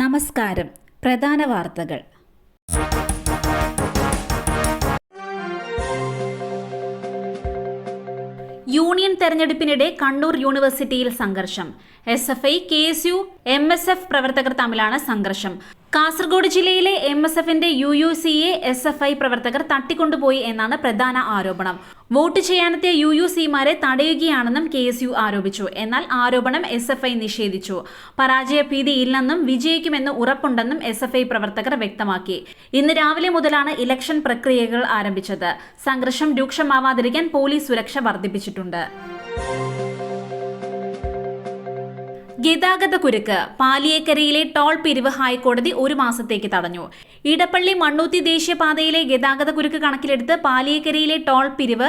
നമസ്കാരം. പ്രധാന വാർത്തകൾ. യൂണിയൻ തെരഞ്ഞെടുപ്പിനിടെ കണ്ണൂർ യൂണിവേഴ്സിറ്റിയിൽ സംഘർഷം. S F I K S U M S F പ്രവർത്തകർ തമ്മിലാണ് സംഘർഷം. കാസർഗോഡ് ജില്ലയിലെ എം എസ് എഫിന്റെ U U C A S F I പ്രവർത്തകർ തട്ടിക്കൊണ്ടുപോയി എന്നാണ് പ്രധാന ആരോപണം. വോട്ട് ചെയ്യാനെത്തിയ യു യു സിമാരെ തടയുകയാണെന്നും കെ എസ് യു ആരോപിച്ചു. എന്നാൽ ആരോപണം എസ് എഫ് ഐ നിഷേധിച്ചു. പരാജയ ഭീതി ഇല്ലെന്നും വിജയിക്കുമെന്ന് ഉറപ്പുണ്ടെന്നും എസ് എഫ് ഐ പ്രവർത്തകർ വ്യക്തമാക്കി. ഇന്ന് രാവിലെ മുതലാണ് ഇലക്ഷൻ പ്രക്രിയകൾ ആരംഭിച്ചത്. സംഘർഷം രൂക്ഷമാവാതിരിക്കാൻ പോലീസ് സുരക്ഷ വർദ്ധിപ്പിച്ചിട്ടുണ്ട്. ഗതാഗത കുരുക്ക് പാലിയേക്കരയിലെ ടോൾ പിരിവ് ഹൈക്കോടതി ഒരു മാസത്തേക്ക് തടഞ്ഞു. ഇടപ്പള്ളി മണ്ണൂത്തി ദേശീയപാതയിലെ ഗതാഗത കുരുക്ക് കണക്കിലെടുത്ത് പാലിയേക്കരയിലെ ടോൾ പിരിവ്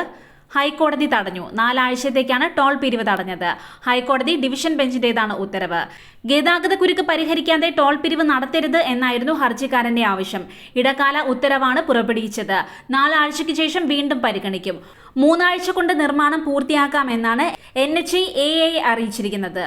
ഹൈക്കോടതി തടഞ്ഞു. നാലാഴ്ചത്തേക്കാണ് ടോൾ പിരിവ് തടഞ്ഞത്. ഹൈക്കോടതി ഡിവിഷൻ ബെഞ്ചിന്റേതാണ് ഉത്തരവ്. ഗതാഗത കുരുക്ക് പരിഹരിക്കാതെ ടോൾ പിരിവ് നടത്തരുത് എന്നായിരുന്നു ഹർജിക്കാരന്റെ ആവശ്യം. ഇടക്കാല ഉത്തരവാണ് പുറപ്പെടുവിച്ചത്. നാലാഴ്ചയ്ക്ക് ശേഷം വീണ്ടും പരിഗണിക്കും. മൂന്നാഴ്ച കൊണ്ട് നിർമ്മാണം പൂർത്തിയാക്കാമെന്നാണ് എൻ എച്ച് എ അറിയിച്ചിരിക്കുന്നത്.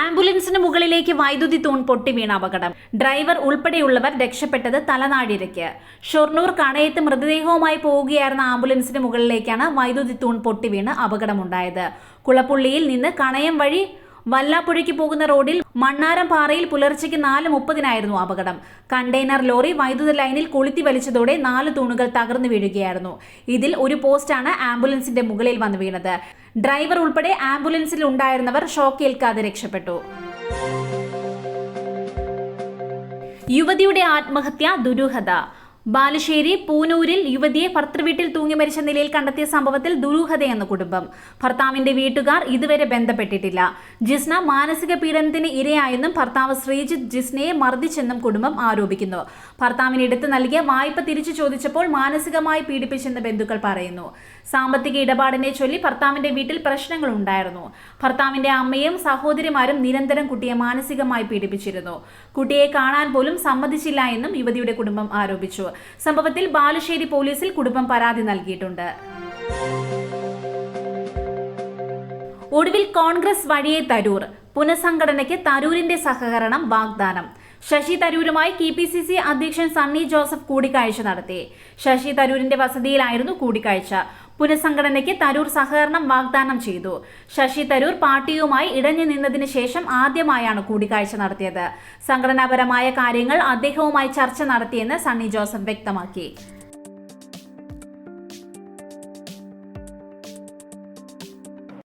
ആംബുലൻസിന് മുകളിലേക്ക് വൈദ്യുതി തൂൺ പൊട്ടി വീണ അപകടം. ഡ്രൈവർ ഉൾപ്പെടെയുള്ളവർ രക്ഷപ്പെട്ടത് തലനാടിരയ്ക്ക്. ഷൊർണൂർ കണയത്ത് മൃതദേഹവുമായി പോവുകയായിരുന്ന ആംബുലൻസിന് മുകളിലേക്കാണ് വൈദ്യുതി തൂൺ പൊട്ടി വീണ് അപകടമുണ്ടായത്. കുളപ്പുള്ളിയിൽ നിന്ന് കണയം വഴി വല്ലാപ്പുഴയ്ക്ക് പോകുന്ന റോഡിൽ മണ്ണാരം പാറയിൽ പുലർച്ചയ്ക്ക് നാല് മുപ്പതിനായിരുന്നു അപകടം. കണ്ടെയ്നർ ലോറി വൈദ്യുത ലൈനിൽ കൊളുത്തി വലിച്ചതോടെ നാല് തൂണുകൾ തകർന്നു വീഴുകയായിരുന്നു. ഇതിൽ ഒരു പോസ്റ്റാണ് ആംബുലൻസിന്റെ മുകളിൽ വന്ന് വീണത്. ഡ്രൈവർ ഉൾപ്പെടെ ആംബുലൻസിൽ ഉണ്ടായിരുന്നവർ ഷോക്കേൽക്കാതെ രക്ഷപ്പെട്ടു. യുവതിയുടെ ആത്മഹത്യ ദുരൂഹത. ബാലുശ്ശേരി പൂനൂരിൽ യുവതിയെ ഭർത്തൃവീട്ടിൽ തൂങ്ങി മരിച്ച നിലയിൽ കണ്ടെത്തിയ സംഭവത്തിൽ ദുരൂഹതയെന്ന കുടുംബം. ഭർത്താവിന്റെ വീട്ടുകാർ ഇതുവരെ ബന്ധപ്പെട്ടിട്ടില്ല. ജിസ്ന മാനസിക പീഡനത്തിന് ഇരയായെന്നും ഭർത്താവ് ശ്രീജിത്ത് ജിസ്നയെ മർദ്ദിച്ചെന്നും കുടുംബം ആരോപിക്കുന്നു. ഭർത്താവിന് എടുത്തു നൽകിയ വായ്പ തിരിച്ചു ചോദിച്ചപ്പോൾ മാനസികമായി പീഡിപ്പിച്ചെന്ന് ബന്ധുക്കൾ പറയുന്നു. സാമ്പത്തിക ഇടപാടിനെ ചൊല്ലി ഭർത്താവിന്റെ വീട്ടിൽ പ്രശ്നങ്ങൾ ഉണ്ടായിരുന്നു. ഭർത്താവിന്റെ അമ്മയും സഹോദരിമാരും നിരന്തരം കുട്ടിയെ മാനസികമായി പീഡിപ്പിച്ചിരുന്നു. കുട്ടിയെ കാണാൻ പോലും സമ്മതിച്ചില്ല എന്നും യുവതിയുടെ കുടുംബം ആരോപിച്ചു. സംഭവത്തിൽ ബാലുശ്ശേരി പോലീസിൽ കുടുംബം പരാതി നൽകിയിട്ടുണ്ട്. ഒടുവിൽ കോൺഗ്രസ് വഴിയെ തരൂർ. പുനഃസംഘടനയ്ക്ക് തരൂരിന്റെ സഹകരണം വാഗ്ദാനം. ശശി തരൂരുമായി കെ പി സി സി അധ്യക്ഷൻ സണ്ണി ജോസഫ് കൂടിക്കാഴ്ച നടത്തി. ശശി തരൂരിന്റെ വസതിയിലായിരുന്നു കൂടിക്കാഴ്ച. പുനഃസംഘടനയ്ക്ക് തരൂർ സഹകരണം വാഗ്ദാനം ചെയ്തു. ശശി തരൂർ പാർട്ടിയുമായി ഇടഞ്ഞു നിന്നതിന് ശേഷം ആദ്യമായാണ് കൂടിക്കാഴ്ച നടത്തിയത്. സംഘടനാപരമായ കാര്യങ്ങൾ അദ്ദേഹവുമായി ചർച്ച നടത്തിയെന്ന് സണ്ണി ജോസഫ് വ്യക്തമാക്കി.